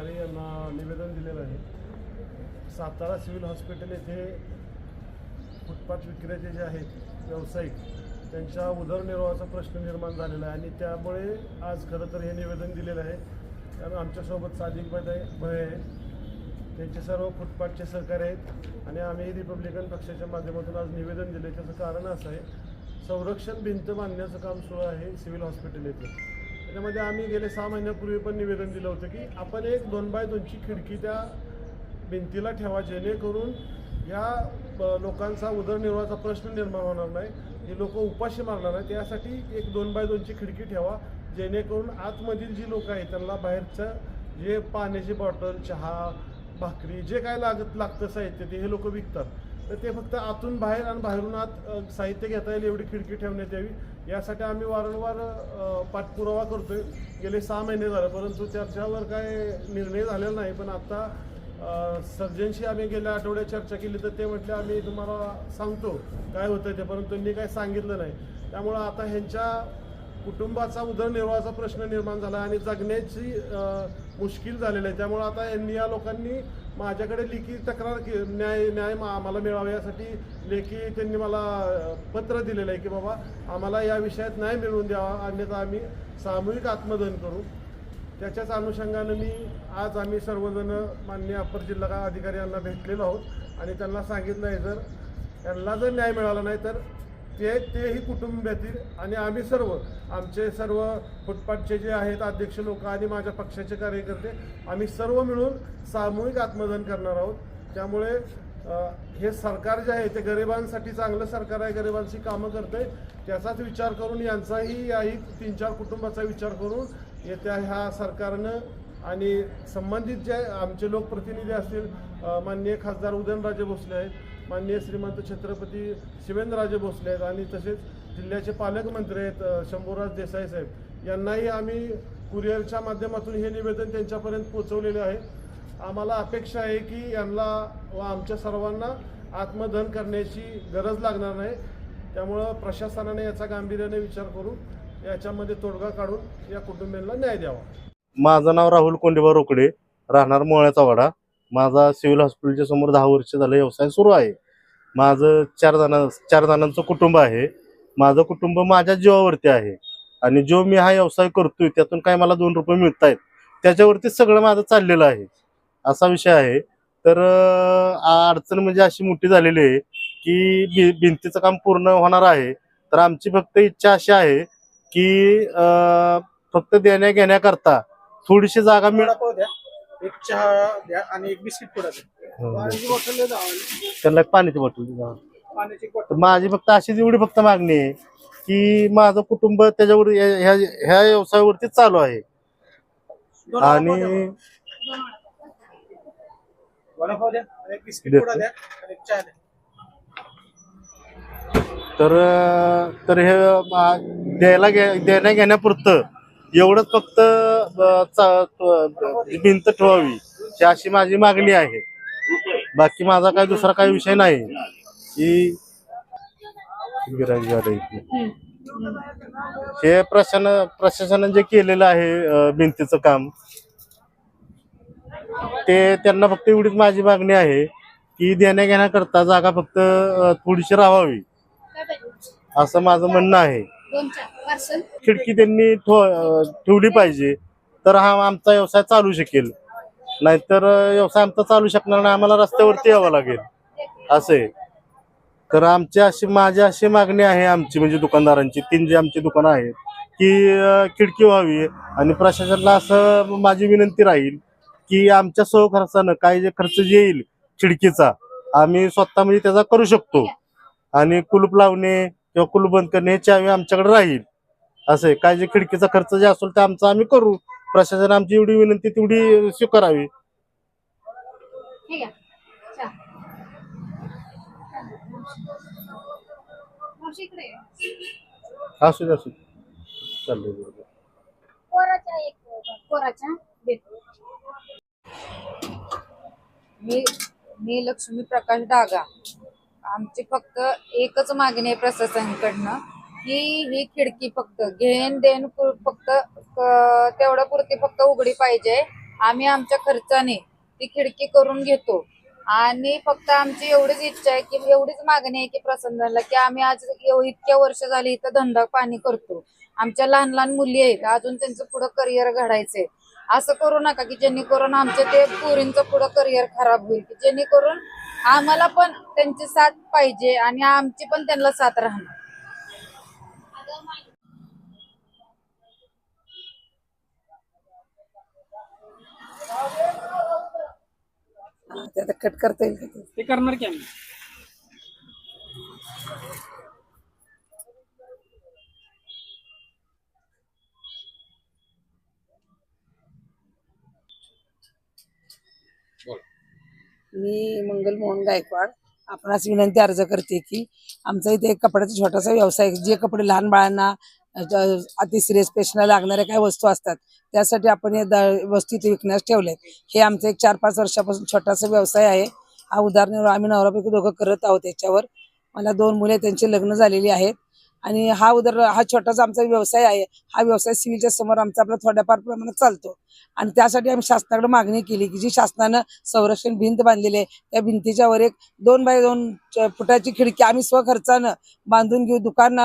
निवेदन दिलेलं आहे. सातारा सिव्हिल हॉस्पिटल येथे फुटपाथ विक्रेते जे आहेत व्यावसायिक त्यांच्या उदरनिर्वाहाचा प्रश्न निर्माण झालेला आहे आणि त्यामुळे आज खरं तर हे निवेदन दिलेलं आहे. कारण आमच्यासोबत सादिक भय भय आहे त्यांचे सर्व फुटपाथचे सहकारी आहेत आणि आम्ही रिपब्लिकन पक्षाच्या माध्यमातून आज निवेदन दिले. त्याचं कारण असं आहे संरक्षण भिंत बांधण्याचं काम सुरू आहे सिव्हिल हॉस्पिटल येथे. त्याच्यामध्ये आम्ही गेले सहा महिन्यापूर्वी पण निवेदन दिलं होतं की आपण एक दोन बाय दोनची खिडकी त्या भिंतीला ठेवा जेणेकरून या लोकांचा उदरनिर्वाहाचा प्रश्न निर्माण होणार नाही. हे लोक उपाशी मारणार नाही त्यासाठी एक दोन बाय दोनची खिडकी ठेवा जेणेकरून आतमधील जी लोक आहेत त्यांना बाहेरचं जे पाण्याची बॉटल चहा भाकरी जे काय लागत लागतं साहित्य ते हे लोक विकतात. तर ते फक्त आतून बाहेर आणि बाहेरून आत साहित्य घेता येईल एवढी खिडकी ठेवण्यात यावी. यासाठी आम्ही वारंवार पाठपुरावा करतोय. गेले सहा महिने झाले परंतु त्याच्यावर काय निर्णय झालेला नाही. पण आता सर्जनशी आम्ही गेल्या आठवड्यात चर्चा केली तर ते म्हटले आम्ही तुम्हाला सांगतो काय होतं ते. परंतु त्यांनी काय सांगितलं नाही. त्यामुळं आता ह्यांच्या कुटुंबाचा उदरनिर्वाहाचा प्रश्न निर्माण झाला आणि जगण्याची मुश्किल झालेलं आहे. त्यामुळं आता यांनी या लोकांनी माझ्याकडे लेखी तक्रार के न्याय न्याय मा- आम्हाला मिळावा यासाठी लेखी त्यांनी मला पत्र दिलेलं आहे की बाबा आम्हाला या विषयात न्याय मिळवून द्यावा अन्यथा आम्ही सामूहिक आत्मदहन करू. त्याच्याच अनुषंगानं मी आज आम्ही सर्वजण मान्य अप्पर जिल्हा अधिकारी यांना भेटलेलो आहोत आणि त्यांना सांगितलं आहे जर त्यांना जर न्याय मिळाला नाही तर ते तेही कुटुंबातील आणि आम्ही सर्व आमचे सर्व फुटपाथचे जे आहेत अध्यक्ष लोक आणि माझ्या पक्षाचे कार्यकर्ते आम्ही सर्व मिळून सामूहिक आत्मदान करणार आहोत. त्यामुळे हे सरकार जे आहे ते गरिबांसाठी चांगलं सरकार आहे गरिबांची कामं करते त्याचाच विचार करून यांचाही याही तीन चार कुटुंबाचा विचार करून येत्या ह्या सरकारनं आणि संबंधित जे आमचे लोकप्रतिनिधी असतील माननीय खासदार उदयनराजे भोसले आहेत माननीय श्रीमंत छत्रपती शिवेंद्रराजे भोसले आहेत आणि तसेच जिल्ह्याचे पालकमंत्री आहेत शंभूराज देसाई साहेब. यांनाही आम्ही कुरिअरच्या माध्यमातून हे निवेदन त्यांच्यापर्यंत पोहोचवलेले आहे. आम्हाला अपेक्षा आहे की यांना व आमच्या सर्वांना आत्मदहन करण्याची गरज लागणार नाही. त्यामुळं प्रशासनाने याचा गांभीर्याने विचार करून याच्यामध्ये तोडगा काढून या कुटुंबियांना न्याय द्यावा. माझं नाव राहुल कोंडेबा रोकडे राहणार मोळ्याचा वाडा. माझा सिव्हिल हॉस्पिटलच्या समोर दहा वर्ष झालं व्यवसाय सुरू आहे. माझं चार जण चार जणांचं कुटुंब आहे. माझं कुटुंब माझ्या जीवावरती आहे. आणि जो मी हा व्यवसाय करतोय त्यातून काय मला दोन रुपये मिळत आहेत त्याच्यावरती सगळं माझं चाललेलं आहे. असा विषय आहे. तर अडचण म्हणजे अशी मोठी झालेली आहे की भि भिंतीचं काम पूर्ण होणार आहे. तर आमची फक्त इच्छा अशी आहे की फक्त देण्या घेण्याकरता थोडीशी जागा मिळा एक चहा द्या आणि एक बिस्किट पुडा द्या पाण्याची बॉटल द्या दहा वाली. त्यांना एक पाण्याची बॉटल. पाण्याची तर बॉटल माझी फक्त अशीच एवढी फक्त मागणी आहे की माझं कुटुंब त्याच्यावर ह्या ह्या- ह्या व्यवसायावरती चालू आहे दोन वडापाव द्या आणि मला. वडापाव द्या आणि एक बिस्किट देतो. पुडा द्या आणि एक चहा द्या तर तर हे मा- द्यायला घ्या- देण्या घेण्यापुरतं एवढंच फक्त भिंत ठेवावी ही अशी माझी मागणी आहे. बाकी माझा काही दुसरा काही विषय नाही. की. हे प्रशासन प्रशासनाने जे केलेलं आहे भिंतीचं काम ते त्यांना फक्त एवढीच माझी मागणी आहे की देण्या घेण्याकरता जागा फक्त थोडीशी राहावी. असं माझं म्हणणं आहे. खिडकी त्यांनी ठेवली पाहिजे. तर हा आमचा व्यवसाय चालू शकेल. नाहीतर व्यवसाय आमचा चालू शकणार नाही. आम्हाला रस्त्यावरती यावं लागेल. असे तर आमची अशी माझी अशी मागणी आहे आमची म्हणजे दुकानदारांची. तीन जे आमची दुकानं आहेत की खिडकी व्हावी आणि प्रशासनाला असं माझी विनंती राहील की आमच्या सह खर्चानं काही जे खर्च जे येईल खिडकीचा आम्ही स्वतः म्हणजे त्याचा करू शकतो. आणि कुलूप लावणे किंवा कुलूप बंद करणे हे चावी आमच्याकडे राहील. असं आहे. काय जे खिडकीचा खर्च जे असेल ते आमचा आम्ही करू. प्रशासन आमची एवढी विनंती तेवढी स्वीकारावी. असू दे असू. चाललंय बरोबर कोराच्या एक कोराच्या देतो मी मी लक्ष्मी प्रकाश डागा. आमची फक्त एकच मागणी आहे प्रशासनाकडनं. की ही खिडकी फक्त घेण देण फक्त तेवढ्या पुरती फक्त उघडी पाहिजे. आम्ही आमच्या खर्चाने ती खिडकी करून घेतो. आणि फक्त आमची एवढीच इच्छा आहे की एवढीच मागणी आहे की प्रसन्नाला की आम्ही आज इतक्या वर्ष झाली इथं धंदा पाणी करतो. आमच्या लहान लहान मुली आहेत अजून त्यांचं पुढं करिअर घडायचंय. असं करू नका की जेणेकरून आमचं ते पुरींचं पुढं करिअर खराब होईल की जेणेकरून आम्हाला पण त्यांची साथ पाहिजे आणि आमची पण त्यांना साथ राहणार. ते आता कट करता येईल का ते? करणार की आम्ही? मी मंगल मोहन गायकवाड. आपणास विनंती अर्ज करते की आमचा इथे एक कपड्याचा छोटासा व्यवसाय जे कपडे लहान बाळांना अ, अति सिरियस पेशंटला लागणाऱ्या काही वस्तू असतात त्यासाठी आपण हे वस्तू इथे विकण्यास ठेवलेत. हे आमचा एक चार पाच वर्षापासून छोटासा व्यवसाय आहे. हा उदाहरण आम्ही नवरापैकी दोघं करत आहोत त्याच्यावर मला दोन मुले त्यांची लग्न झालेली आहेत. आणि हा उदर हा छोटासा आमचा व्यवसाय आहे. हा व्यवसाय सिव्हिलच्या समोर आमचा आपला थोड्याफार प्रमाणात चालतो. आणि त्यासाठी आम्ही शासनाकडे मागणी केली की जी शासनानं संरक्षण भिंत बांधलेली आहे त्या भिंतीच्या वर एक दोन बाय दोन फुटाची खिडकी आम्ही स्वखर्चानं बांधून घेऊ दुकान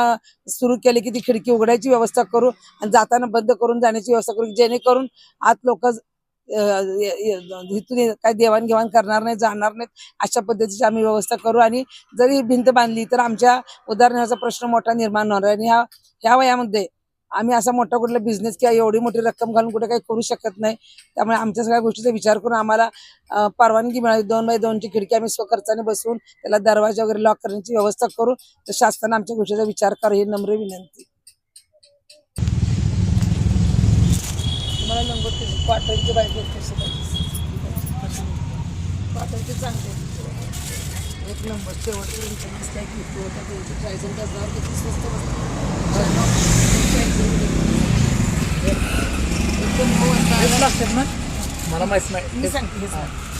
सुरू केले की ती खिडकी उघडायची व्यवस्था करू आणि जाताना बंद करून जाण्याची व्यवस्था करू जेणेकरून आत लोक इथून काही देवाणघेवाण करणार नाही जाणार नाहीत अशा पद्धतीची आम्ही व्यवस्था करू. आणि जरी भिंत बांधली तर आमच्या उदाहरणाचा प्रश्न मोठा निर्माण होणार आहे. आणि ह्या ह्या वयामध्ये आम्ही असा मोठा कुठला बिझनेस किंवा एवढी मोठी रक्कम घालून कुठे काही करू शकत नाही. त्यामुळे आमच्या सगळ्या गोष्टीचा विचार करून आम्हाला परवानगी मिळाली दोन बाय दोनची खिडकी आम्ही स्वखर्चाने बसून त्याला दरवाजा वगैरे लॉक करण्याची व्यवस्था करू तर शासनाने आमच्या गोष्टीचा विचार करा ही नम्र विनंती. तुम्हाला लंगोटी क्वार्टरची बायको कशी क्वार्टरची चांगली एक नंबर शेवटपर्यंत दिसतंय की तो होता त्यांची प्राईस आणि किती स्वस्त बसतात. एकदम लागतात ना मला माहीत नाही मी सांगते सांग